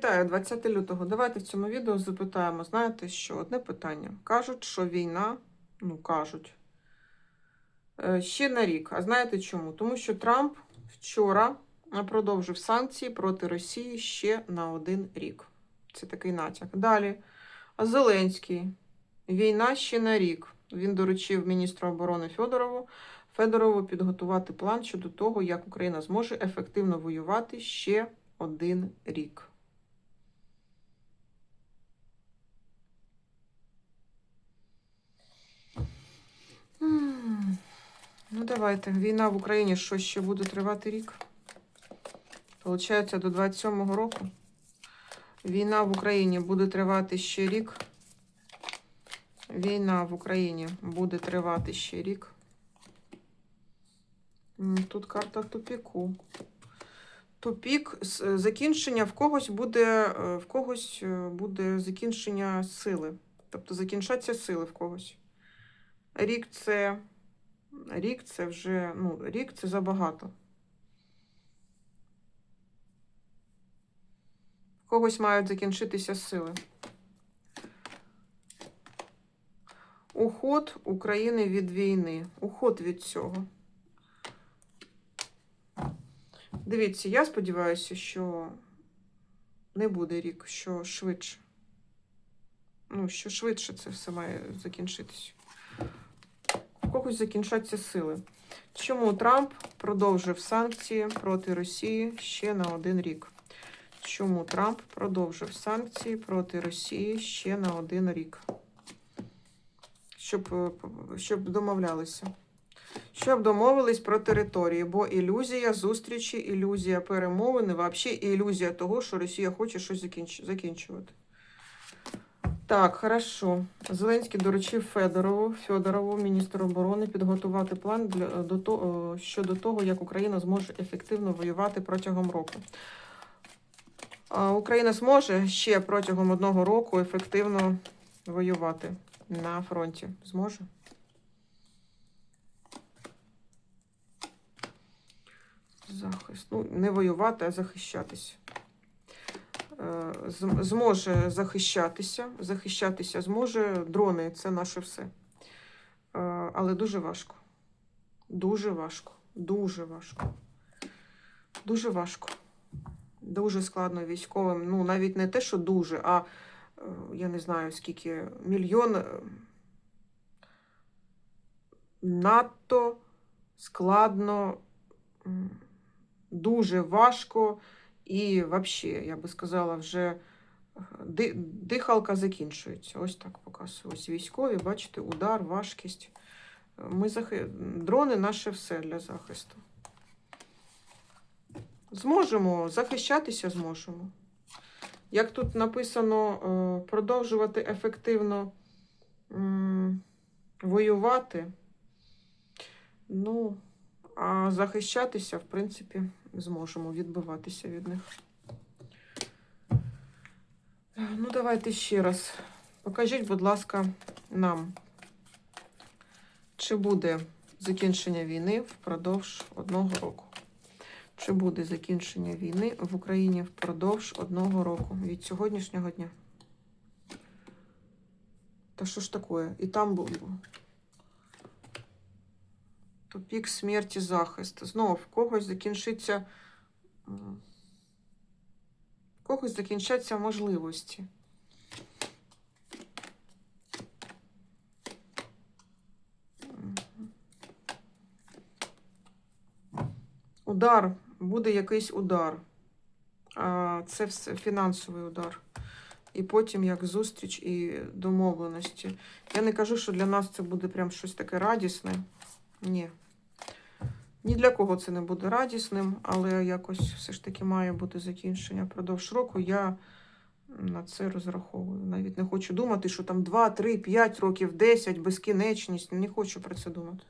Вітаю, 20 лютого. Давайте в цьому відео запитаємо, знаєте, що одне питання. Кажуть, що війна, ну кажуть, е, ще на рік. А знаєте чому? Тому що Трамп вчора продовжив санкції проти Росії ще на один рік. Це такий натяк. Далі. А Зеленський. Війна ще на рік. Він доручив міністру оборони Федорову Федорову підготувати план щодо того, як Україна зможе ефективно воювати ще один рік. М, Ну, давайте. Війна в Україні що ще буде тривати рік? Получається, до 27-го року. Війна в Україні буде тривати ще рік. Війна в Україні буде тривати ще рік. Тут карта тупіку. Тупік, закінчення в когось буде, е, в когось е, буде закінчення сили. Тобто закінчаться сили в когось. Рік це. Рік це вже. Ну, рік це забагато. В когось мають закінчитися сили. Уход України від війни. Уход від цього. Дивіться, я сподіваюся, що не буде рік, що швидше. Ну, що швидше це все має закінчитися. Когось закінчаться сили. Чому Трамп продовжив санкції проти Росії ще на один рік? Чому Трамп продовжив санкції проти Росії ще на один рік? Щоб, е, щоб домовлялися. Щоб домовились про території, бо ілюзія зустрічі, ілюзія перемовини, взагалі ілюзія того, що Росія хоче щось закінч... закінчувати. Так, хорошо. Зеленський доручив Федорову, Федорову, міністру оборони, підготувати план для, до того, щодо того, як Україна зможе ефективно воювати протягом року. Україна зможе ще протягом одного року ефективно воювати на фронті. Зможе? Захист. Ну, не воювати, а захищатися. Е, Зможе захищатися. Захищатися зможе. Дрони це наше все. Е, Але дуже важко. Дуже важко. Дуже важко. Дуже важко. Дуже складно військовим. Ну, навіть не те, що дуже, а е, я не знаю скільки мільйон. Надто складно. дуже важко і взагалі, я би сказала, вже дихалка закінчується. Ось так показую. Ось військові, бачите, удар, важкість. Ми захи... Дрони наше все для захисту. Зможемо захищатися, зможемо. Як тут написано, е, продовжувати ефективно воювати. Ну, а захищатися, в принципі, зможемо відбиватися від них. Ну, давайте ще раз. Покажіть, будь ласка, нам, чи буде закінчення війни впродовж одного року. Чи буде закінчення війни в Україні впродовж одного року від сьогоднішнього дня? Та що ж таке? І там було. Тупік смерті захист. Знову в когось закінчиться. В когось закінчаться можливості. Удар. Буде якийсь удар. Це все фінансовий удар. І потім як зустріч і домовленості. Я не кажу, що для нас це буде прям щось таке радісне. Ні. Ні для кого це не буде радісним, але якось все ж таки має бути закінчення впродовж року. Я на це розраховую. Навіть не хочу думати, що там 2, 3, 5 років, 10, безкінечність. Не хочу про це думати.